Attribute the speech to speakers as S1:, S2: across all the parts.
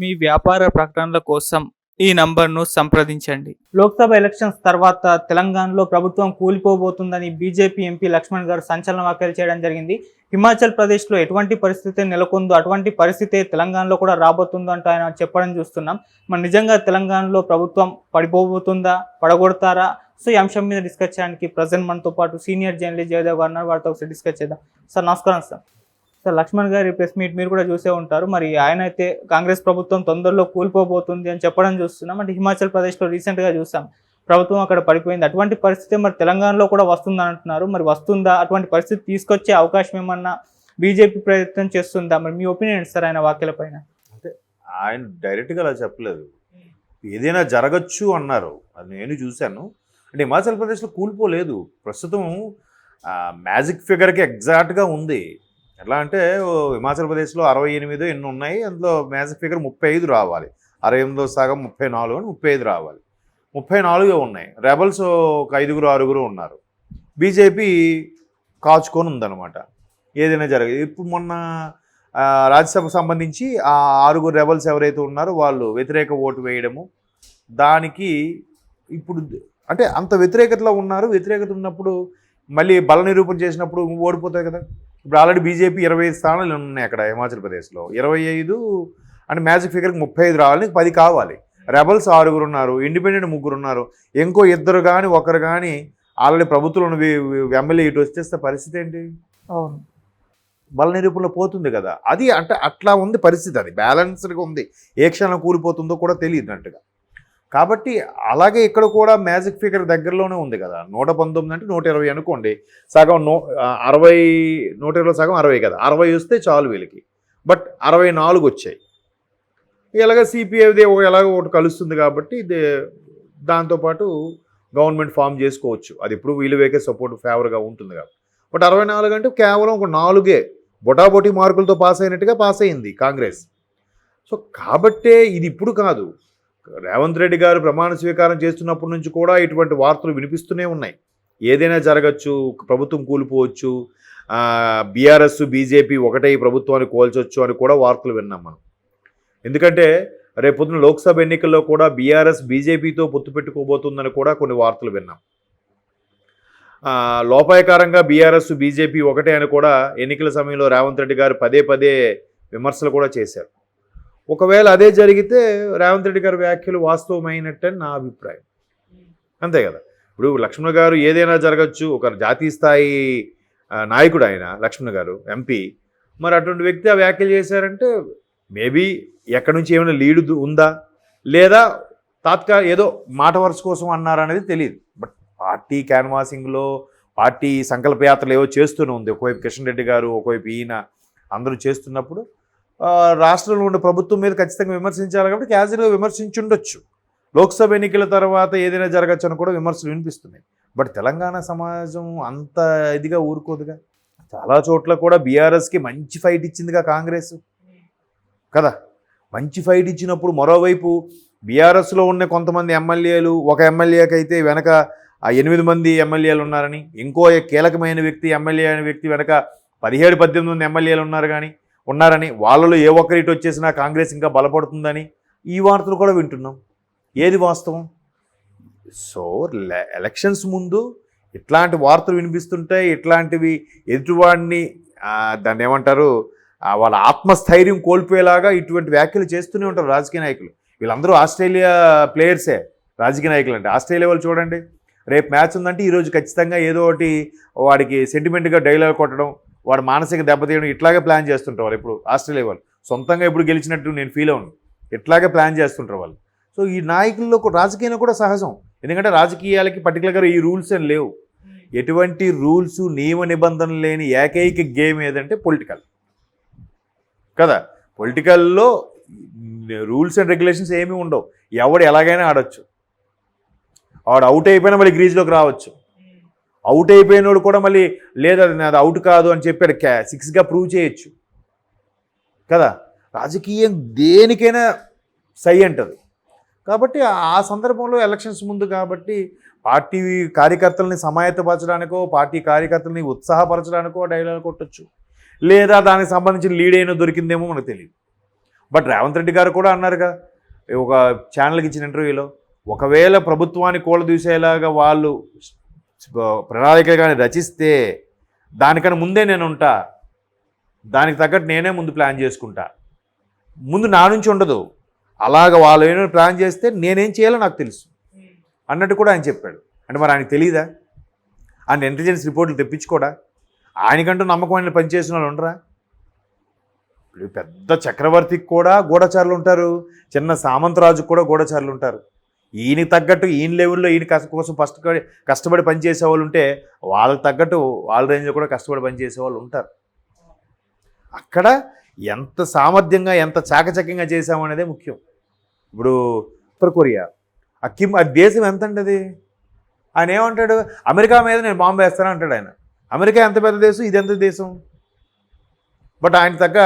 S1: మీ వ్యాపార ప్రకటనల కోసం ఈ నంబర్ను సంప్రదించండి. లోక్సభ ఎలక్షన్స్ తర్వాత తెలంగాణలో ప్రభుత్వం కూలిపోబోతుందని బీజేపీ ఎంపీ లక్ష్మణ్ గారు సంచలన వ్యాఖ్యలు చేయడం జరిగింది. హిమాచల్ ప్రదేశ్లో ఎటువంటి పరిస్థితి నెలకొందో అటువంటి పరిస్థితి తెలంగాణలో కూడా రాబోతుందో అంటూ ఆయన చెప్పడం చూస్తున్నాం. మరి నిజంగా తెలంగాణలో ప్రభుత్వం పడిపోబోతుందా పడగొడతారా? సో ఈ అంశం మీద డిస్కస్ చేయడానికి ప్రజెంట్ మనతో పాటు సీనియర్ జర్నలిస్ట్ జయదేవ్ గారు ఉన్నారు వారితో ఒకసారి డిస్కస్ చేద్దాం. సార్ నమస్కారం సార్. సార్ లక్ష్మణ్ గారి ప్రెస్ మీట్ మీరు కూడా చూసే ఉంటారు. మరి ఆయన అయితే కాంగ్రెస్ ప్రభుత్వం తొందరలో కూలిపోబోతుంది అని చెప్పడం చూస్తున్నాం. అంటే హిమాచల్ ప్రదేశ్లో రీసెంట్గా చూసాం. ప్రభుత్వం అక్కడ పడిపోయింది. అటువంటి పరిస్థితి మరి తెలంగాణలో కూడా వస్తుందని అంటున్నారు. మరి వస్తుందా? అటువంటి పరిస్థితి తీసుకొచ్చే అవకాశం ఏమన్నా బీజేపీ ప్రయత్నం చేస్తుందా? మరి మీ ఒపీనియన్ సార్ ఆయన వ్యాఖ్యల పైన?
S2: ఆయన డైరెక్ట్గా అలా చెప్పలేదు. ఏదైనా జరగచ్చు అన్నారు. అది నేను చూశాను. అంటే హిమాచల్ ప్రదేశ్లో కూలిపోలేదు. ప్రస్తుతం మ్యాజిక్ ఫిగర్కి ఎగ్జాక్ట్గా ఉంది. ఎలా అంటే ఓ హిమాచల్ ప్రదేశ్లో అరవై ఎనిమిది ఎన్ని ఉన్నాయి అందులో మ్యాజిక్ ఫిగర్ ముప్పై ఐదు రావాలి. అరవై ఎనిమిదో సగం ముప్పై నాలుగు అని ముప్పై ఐదు రావాలి. ముప్పై నాలుగే ఉన్నాయి. రెబల్స్ ఒక ఐదుగురు ఆరుగురు ఉన్నారు. బీజేపీ కాచుకొని ఉందన్నమాట. ఏదైనా జరగదు ఇప్పుడు మొన్న రాజ్యసభకు సంబంధించి ఆ ఆరుగురు రెబల్స్ ఎవరైతే ఉన్నారో వాళ్ళు వ్యతిరేక ఓటు వేయడము దానికి ఇప్పుడు అంటే అంత వ్యతిరేకతలో ఉన్నారు. వ్యతిరేకత ఉన్నప్పుడు మళ్ళీ బల నిరూపణ చేసినప్పుడు ఓడిపోతాయి కదా. ఇప్పుడు ఆల్రెడీ బీజేపీ ఇరవై ఐదు స్థానాలు ఉన్నాయి అక్కడ హిమాచల్ ప్రదేశ్లో. ఇరవై ఐదు అంటే మ్యాజిక్ ఫిగర్కి ముప్పై ఐదు రావాలి పది కావాలి. రెబల్స్ ఆరుగురు ఉన్నారు ఇండిపెండెంట్ ముగ్గురు ఉన్నారు. ఇంకో ఇద్దరు కానీ ఒకరు కానీ ఆల్రెడీ ప్రభుత్వంలో ఎమ్మెల్యే ఇటు వచ్చేస్తే పరిస్థితి ఏంటి?
S1: అవును.
S2: బల నిరూపణలో పోతుంది కదా. అది అంటే అట్లా ఉంది పరిస్థితి అది. బ్యాలెన్స్డ్గా ఉంది. ఏ క్షణం కూలిపోతుందో కూడా తెలియనట్టుగా కాబట్టి అలాగే ఇక్కడ కూడా మ్యాజిక్ ఫిగర్ దగ్గరలోనే ఉంది కదా. నూట పంతొమ్మిది అంటే నూట ఇరవై అనుకోండి. సగం నూ అరవై నూట ఇరవై సగం అరవై కదా. అరవై వస్తే చాలు వీళ్ళకి. బట్ అరవై నాలుగు వచ్చాయి. ఎలాగ సిపిఐది ఎలాగో ఒకటి కలుస్తుంది కాబట్టి ఇది దాంతోపాటు గవర్నమెంట్ ఫామ్ చేసుకోవచ్చు. అది ఇప్పుడు వీళ్ళు వేకే సపోర్ట్ ఫేవర్గా ఉంటుంది కాబట్టి. బట్ అరవై నాలుగు అంటే కేవలం ఒక నాలుగే. బొటాబొటీ మార్కులతో పాస్ అయినట్టుగా పాస్ అయింది కాంగ్రెస్. సో కాబట్టే ఇది ఇప్పుడు కాదు. రేవంత్ రెడ్డి గారు ప్రమాణ స్వీకారం చేస్తున్నప్పటి నుంచి కూడా ఇటువంటి వార్తలు వినిపిస్తూనే ఉన్నాయి. ఏదైనా జరగచ్చు ప్రభుత్వం కూలిపోవచ్చు బీఆర్ఎస్ బీజేపీ ఒకటే ఈ ప్రభుత్వాన్ని కోల్చొచ్చు అని కూడా వార్తలు విన్నాం మనం. ఎందుకంటే రేపొద్దున లోక్సభ ఎన్నికల్లో కూడా బీఆర్ఎస్ బీజేపీతో పొత్తు పెట్టుకోబోతుందని కూడా కొన్ని వార్తలు విన్నాం. లోపాయకారంగా బీఆర్ఎస్ బీజేపీ ఒకటే అని కూడా ఎన్నికల సమయంలో రేవంత్ రెడ్డి గారు పదే పదే విమర్శలు కూడా చేశారు. ఒకవేళ అదే జరిగితే రేవంత్ రెడ్డి గారి వ్యాఖ్యలు వాస్తవమైనట్టని నా అభిప్రాయం. అంతే కదా. ఇప్పుడు లక్ష్మణ్ గారు ఏదైనా జరగచ్చు ఒక జాతీయ స్థాయి నాయకుడు ఆయన లక్ష్మణ్ గారు ఎంపీ మరి అటువంటి వ్యక్తి ఆ వ్యాఖ్యలు చేశారంటే మేబీ ఎక్కడి నుంచి ఏమైనా లీడ్ ఉందా? లేదా తాత్కాల ఏదో మాట వరుస కోసం అన్నారనేది తెలియదు బట్ పార్టీ క్యాన్వాసింగ్లో పార్టీ సంకల్పయాత్రలు ఏవో చేస్తూనే ఉంది. ఒకవైపు కిషన్ రెడ్డి గారు ఒకవైపు ఈయన అందరూ చేస్తున్నప్పుడు రాష్ట్రంలో ఉన్న ప్రభుత్వం మీద ఖచ్చితంగా విమర్శించాలి కాబట్టి క్యాజువల్గా విమర్శించుండొచ్చు. లోక్సభ ఎన్నికల తర్వాత ఏదైనా జరగచ్చు అని కూడా విమర్శలు వినిపిస్తున్నాయి. బట్ తెలంగాణ సమాజం అంత ఇదిగా ఊరుకోదుగా. చాలా చోట్ల కూడా బీఆర్ఎస్కి మంచి ఫైట్ ఇచ్చిందిగా కాంగ్రెస్. కదా? మంచి ఫైట్ ఇచ్చినప్పుడు మరోవైపు బీఆర్ఎస్లో ఉన్న కొంతమంది ఎమ్మెల్యేలు ఒక ఎమ్మెల్యేకి అయితే వెనక ఆ ఎనిమిది మంది ఎమ్మెల్యేలు ఉన్నారని ఇంకో కీలకమైన వ్యక్తి ఎమ్మెల్యే అయిన వ్యక్తి వెనక పదిహేడు పద్దెనిమిది మంది ఎమ్మెల్యేలు ఉన్నారు కానీ ఉన్నారని వాళ్ళలో ఏ ఒక్కరి ఇటు వచ్చేసినా కాంగ్రెస్ ఇంకా బలపడుతుందని ఈ వార్తలు కూడా వింటున్నాం. ఏది వాస్తవం? సో లె- ఎలక్షన్స్ ముందు ఇట్లాంటి వార్తలు వినిపిస్తుంటే ఇట్లాంటివి ఎదుటివాడిని దాన్ని ఏమంటారు వాళ్ళ ఆత్మస్థైర్యం కోల్పోయేలాగా ఇటువంటి వ్యాఖ్యలు చేస్తూనే ఉంటారు రాజకీయ నాయకులు. వీళ్ళందరూ ఆస్ట్రేలియా ప్లేయర్సే రాజకీయ నాయకులు అంటే. ఆస్ట్రేలియా వాళ్ళు చూడండి రేపు మ్యాచ్ ఉందంటే ఈరోజు ఖచ్చితంగా ఏదో ఒకటి వాడికి సెంటిమెంట్గా డైలాగ్ కొట్టడం వాడు మానసిక దెబ్బతీయడం ఇట్లాగే ప్లాన్ చేస్తుంటారు వాళ్ళు ఇప్పుడు ఆస్ట్రేలియా వాళ్ళు. సొంతంగా ఇప్పుడు గెలిచినట్టు నేను ఫీల్ అవును ఇట్లాగే ప్లాన్ చేస్తుంటారు వాళ్ళు. సో ఈ నాయకుల్లో కూడా- కూడా సహజం. ఎందుకంటే రాజకీయాలకి పర్టికులర్గా ఈ రూల్స్ ఏం లేవు. ఎటువంటి రూల్స్ నియమ నిబంధనలు లేని ఏకైక గేమ్ ఏదంటే పొలిటికల్. కదా? పొలిటికల్లో రూల్స్ అండ్ రెగ్యులేషన్స్ ఏమీ ఉండవు. ఎవడు ఎలాగైనా ఆడొచ్చు. వాడు అవుట్ అయిపోయినా మళ్ళీ గ్రీజ్లోకి రావచ్చు. అవుట్ అయిపోయినోడు కూడా మళ్ళీ లేదు అది నాది అవుట్ కాదు అని చెప్పాడు. క్యా సిక్స్గా ప్రూవ్ చేయొచ్చు. కదా? రాజకీయం దేనికైనా సై అంటది. కాబట్టి ఆ సందర్భంలో ఎలక్షన్స్ ముందు కాబట్టి పార్టీ కార్యకర్తల్ని సమాయత్తపరచడానికో పార్టీ కార్యకర్తల్ని ఉత్సాహపరచడానికో డైలాగ్ కొట్టచ్చు. లేదా దానికి సంబంధించిన లీడ్ అయినా దొరికిందేమో మనకు తెలియదు బట్ రేవంత్ రెడ్డి గారు కూడా అన్నారుగా ఒక ఛానల్కి ఇచ్చిన ఇంటర్వ్యూలో ఒకవేళ ప్రభుత్వాన్ని కూలదూసేలాగా వాళ్ళు ప్రణాళిక కానీ రచిస్తే దానికన్నా ముందే నేను ఉంటా. దానికి తగ్గట్టు నేనే ముందు ప్లాన్ చేసుకుంటా. ముందు నా నుంచి ఉండదు. అలాగ వాళ్ళు ఏమైనా ప్లాన్ చేస్తే నేనేం చేయాలో నాకు తెలుసు. అన్నట్టు కూడా ఆయన చెప్పాడు. అంటే మరి ఆయనకు తెలియదా ఆయన ఇంటెలిజెన్స్ రిపోర్ట్లు తెప్పించుకోడా? ఆయనకంటూ నమ్మకమైన పనిచేసిన వాళ్ళు ఉండరా? ఇప్పుడు పెద్ద చక్రవర్తికి కూడా గూఢచారులు ఉంటారు. చిన్న సామంతరాజుకు కూడా గూఢచారులు ఉంటారు. ఈయనకి తగ్గట్టు ఈయన లెవెల్లో ఈయన కష్ట కోసం ఫస్ట్ కష్టపడి పనిచేసే వాళ్ళు ఉంటే వాళ్ళకి తగ్గట్టు వాళ్ళ రేంజ్లో కూడా కష్టపడి పనిచేసే వాళ్ళు ఉంటారు. అక్కడ ఎంత సామర్థ్యంగా ఎంత చాకచక్యంగా చేసామనేదే ముఖ్యం. ఇప్పుడు ఉత్తర కొరియా. ఆ కిమ్ ఆ దేశం ఎంత అండి అది ఆయన ఏమంటాడు? అమెరికా మీద నేను బాంబు వేస్తాను అంటాడు ఆయన. అమెరికా ఎంత పెద్ద దేశం? ఇది ఎంత దేశం? బట్ ఆయన తగ్గ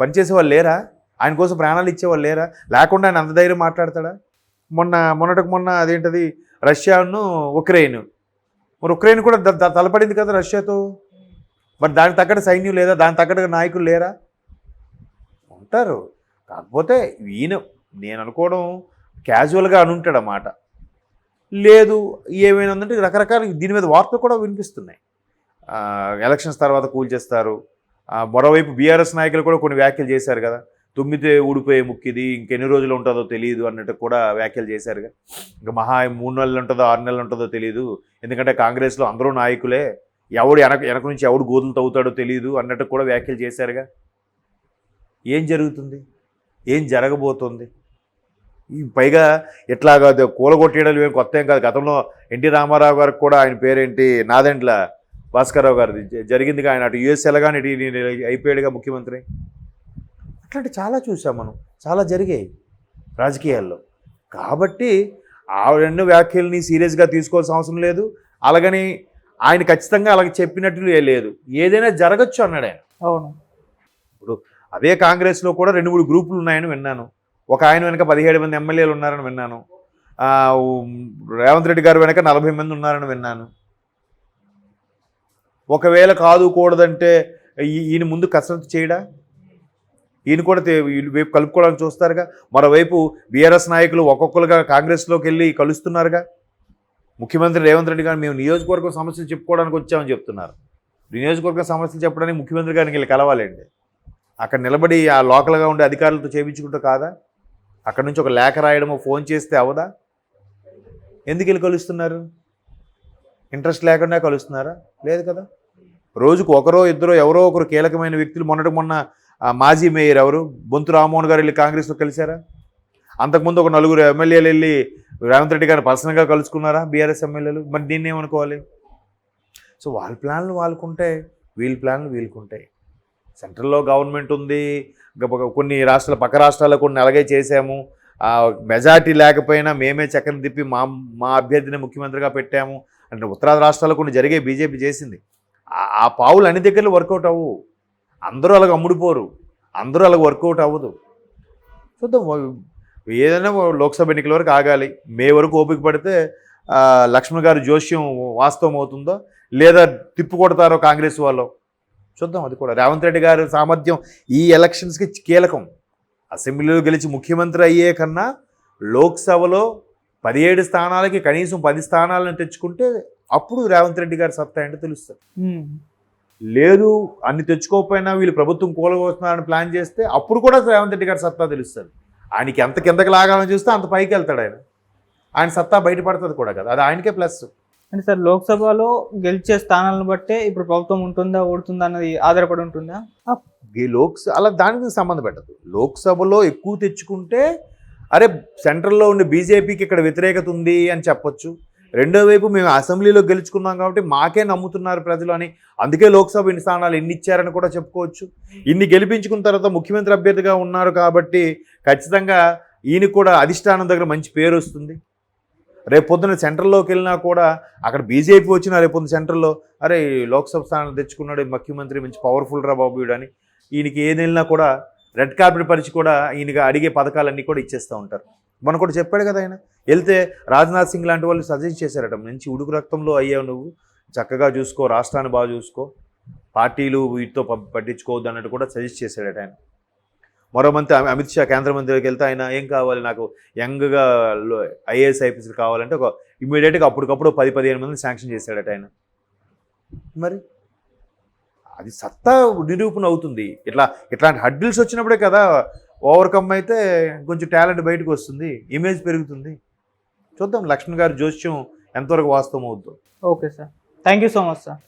S2: పనిచేసే వాళ్ళు లేరా? ఆయన కోసం ప్రాణాలు ఇచ్చేవాళ్ళు లేరా? లేకుండా ఆయన అంత ధైర్యం మాట్లాడతాడా? మొన్న మొన్నటికి మొన్న అదేంటది? రష్యాను ఉక్రెయిన్. మరి ఉక్రెయిన్ కూడా ద- తలపడింది కదా రష్యాతో? మరి దానికి తగ్గట్టు సైన్యం లేదా దానికి తగ్గట్టుగా నాయకులు లేరా? ఉంటారు. కాకపోతే ఈయన నేను అనుకోవడం క్యాజువల్గా అనుంటాడు అన్నమాట లేదు ఏమైనా ఉందంటే రకరకాల దీని మీద వార్తలు కూడా వినిపిస్తున్నాయి. ఎలక్షన్స్ తర్వాత కూల్చేస్తారు చేస్తారు. మరోవైపు బీఆర్ఎస్ నాయకులు కూడా కొన్ని వ్యాఖ్యలు చేశారు కదా. తుమ్మితే ఊడిపోయే ముక్కిది ఇంకెన్ని రోజులు ఉంటుందో తెలియదు అన్నట్టు కూడా వ్యాఖ్యలు చేశారుగా. ఇంకా మహా మూడు నెలలు ఉంటుందో ఆరు నెలలు ఉంటుందో తెలియదు ఎందుకంటే కాంగ్రెస్లో అందరూ నాయకులే. ఎవడు వెనక వెనక నుంచి ఎవడు గోధులు తవ్వుతాడో తెలియదు అన్నట్టు కూడా వ్యాఖ్యలు చేశారుగా. ఏం జరుగుతుంది? ఏం జరగబోతుంది? ఈ పైగా ఇట్లాగా అది కూలగొట్టేయడాలు ఏం కొత్త ఏం కాదు. గతంలో ఎన్టీ రామారావు గారికి కూడా ఆయన పేరేంటి నాదెండ్ల భాస్కర్రావు గారిది. జ- జరిగిందిగా ఆయన అటు యుఎస్ ఎలాగాని ఇటు అయిపోయాడుగా ముఖ్యమంత్రి. అట్లాంటి చాలా చూసాం మనం. చాలా జరిగాయి రాజకీయాల్లో. కాబట్టి ఆవిడన్న వ్యాఖ్యల్ని సీరియస్గా తీసుకోవాల్సిన అవసరం లేదు. అలాగని ఆయన ఖచ్చితంగా అలాగ చెప్పినట్లు లేదు. ఏదైనా జరగచ్చు అన్నాడు ఆయన.
S1: అవును.
S2: అదే కాంగ్రెస్లో కూడా రెండు మూడు గ్రూపులు ఉన్నాయని విన్నాను. ఒక ఆయన వెనక పదిహేడు మంది ఎమ్మెల్యేలు ఉన్నారని విన్నాను. రేవంత్ రెడ్డి గారు వెనక నలభై మంది ఉన్నారని విన్నాను. ఒకవేళ కాదు కూడదంటే ఈయన ముందు కసరత్తు చేయడా? ఈయన కూడా వీళ్ళు వైపు కలుపుకోవడానికి చూస్తారుగా. మరోవైపు బీఆర్ఎస్ నాయకులు ఒక్కొక్కరుగా కాంగ్రెస్లోకి వెళ్ళి కలుస్తున్నారుగా. ముఖ్యమంత్రి రేవంత్ రెడ్డి గారు మేము నియోజకవర్గం సమస్యలు చెప్పుకోవడానికి వచ్చామని చెప్తున్నారు. నియోజకవర్గం సమస్యలు చెప్పడానికి ముఖ్యమంత్రి గారిని వెళ్ళి కలవాలండి. అక్కడ నిలబడి ఆ లోకల్గా ఉండే అధికారులతో చేయించుకుంటూ కాదా? అక్కడ నుంచి ఒక లేఖ రాయడమో ఫోన్ చేస్తే అవదా? ఎందుకు వెళ్ళి కలుస్తున్నారు? ఇంట్రెస్ట్ లేకుండా కలుస్తున్నారా? లేదు కదా. రోజుకు ఒకరో ఇద్దరో ఎవరో ఒకరు కీలకమైన వ్యక్తులు మొన్నటి మొన్న మాజీ మేయర్ ఎవరు? బొంతు రామ్మోహన్ గారు వెళ్ళి కాంగ్రెస్లో కలిశారా? అంతకుముందు ఒక నలుగురు ఎమ్మెల్యేలు వెళ్ళి రేవంత్ రెడ్డి గారిని పర్సనల్గా కలుసుకున్నారా బీఆర్ఎస్ ఎమ్మెల్యేలు? మరి దీన్ని ఏమనుకోవాలి? సో వాళ్ళ ప్లాన్లు వాళ్ళకుంటాయి వీళ్ళ ప్లాన్లు వీళ్ళకుంటాయి. సెంట్రల్లో గవర్నమెంట్ ఉంది ఇంకా కొన్ని రాష్ట్రాల పక్క రాష్ట్రాల్లో కొన్ని అలాగే చేసాము మెజార్టీ లేకపోయినా మేమే చక్కని తిప్పి మా మా అభ్యర్థిని ముఖ్యమంత్రిగా పెట్టాము. అంటే ఉత్తరాది రాష్ట్రాల్లో కొన్ని జరిగే బీజేపీ చేసింది. ఆ పావులు అన్ని దగ్గరలో వర్కౌట్ అవ్వు. అందరూ అలాగ అమ్ముడుపోరు. అందరూ అలాగ వర్కౌట్ అవ్వదు. చూద్దాం ఏదైనా లోక్సభ ఎన్నికల వరకు ఆగాలి. మే వరకు ఓపిక పడితే లక్ష్మణ్ గారు జోష్యం వాస్తవం అవుతుందో? లేదా తిప్పు కొడతారో కాంగ్రెస్ వాళ్ళు? చూద్దాం అది కూడా. రేవంత్ రెడ్డి గారి సామర్థ్యం ఈ ఎలక్షన్స్కి కీలకం. అసెంబ్లీలో గెలిచి ముఖ్యమంత్రి అయ్యే కన్నా లోక్సభలో పదిహేడు స్థానాలకి కనీసం పది స్థానాలను తెచ్చుకుంటే అప్పుడు రేవంత్ రెడ్డి గారి సత్తా ఏంటో తెలుస్తుంది. లేదు అన్ని తెచ్చుకోకపోయినా వీళ్ళు ప్రభుత్వం కూలగొస్తున్నారని ప్లాన్ చేస్తే అప్పుడు కూడా రేవంత్ రెడ్డి గారి సత్తా తెలుస్తుంది. ఆయనకి ఎంత కిందకి లాగాలని చూస్తే అంత పైకి వెళ్తాడు ఆయన. ఆయన సత్తా బయటపడుతుంది కూడా కదా అది ఆయనకే ప్లస్.
S1: అంటే సార్ లోక్సభలో గెలిచే స్థానాలను బట్టే ఇప్పుడు ప్రభుత్వం ఉంటుందా ఓడుతుందా అన్నది ఆధారపడి ఉంటుందా?
S2: ఈ లోక్సభ అలా దానికి సంబంధం పెట్టదు. లోక్సభలో ఎక్కువ తెచ్చుకుంటే అరే సెంట్రల్లో ఉండే బీజేపీకి ఇక్కడ వ్యతిరేకత ఉంది అని చెప్పొచ్చు. రెండో వైపు మేము అసెంబ్లీలో గెలుచుకున్నాం కాబట్టి మాకే నమ్ముతున్నారు ప్రజలు అని. అందుకే లోక్సభ ఇన్ని స్థానాలు ఎన్ని ఇచ్చారని కూడా చెప్పుకోవచ్చు. ఇన్ని గెలిపించుకున్న తర్వాత ముఖ్యమంత్రి అభ్యర్థిగా ఉన్నారు కాబట్టి ఖచ్చితంగా ఈయన కూడా అధిష్టానం దగ్గర మంచి పేరు వస్తుంది. రేపు పొద్దున సెంట్రల్లోకి వెళ్ళినా కూడా అక్కడ బీజేపీ వచ్చినా రేపు పొద్దున సెంట్రల్లో అరే లోక్సభ స్థానాలు తెచ్చుకున్నాడు ముఖ్యమంత్రి మంచి పవర్ఫుల్ రా బాబు అని. ఈయనకి ఏది వెళ్ళినా కూడా రెడ్ కార్పెట్ పరిచి కూడా ఈయనగా అడిగే పథకాలన్నీ కూడా ఇచ్చేస్తూ ఉంటారు. మన కూడా చెప్పాడు కదా ఆయన. వెళ్తే రాజ్నాథ్ సింగ్ లాంటి వాళ్ళు సజెస్ట్ చేశారట. మంచి ఉడుకు రక్తంలో అయ్యావు నువ్వు. చక్కగా చూసుకో రాష్ట్రాన్ని బాగా చూసుకో. పార్టీలు వీటితో పట్టించుకోవద్దు అన్నట్టు కూడా సజెస్ట్ చేశాడట ఆయన. మరో మంత్రి అమిత్ షా కేంద్ర మంత్రికి వెళ్తే ఆయన ఏం కావాలి? నాకు యంగ్గా ఐఏఎస్ ఐపీఎస్లు కావాలంటే ఒక ఇమీడియట్గా అప్పటికప్పుడు పది పదిహేను మందిని శాంక్షన్ చేశాడట ఆయన. మరి? అది సత్తా నిరూపణ అవుతుంది. ఇట్లా ఇట్లాంటి హడ్డిల్స్ వచ్చినప్పుడే కదా ఓవర్కమ్ అయితే కొంచెం టాలెంట్ బయటకు వస్తుంది ఇమేజ్ పెరుగుతుంది. చూద్దాం లక్ష్మణ్ గారి జోస్యం ఎంతవరకు వాస్తవం అవుద్దో.
S1: Okay sir. Thank you so much sir.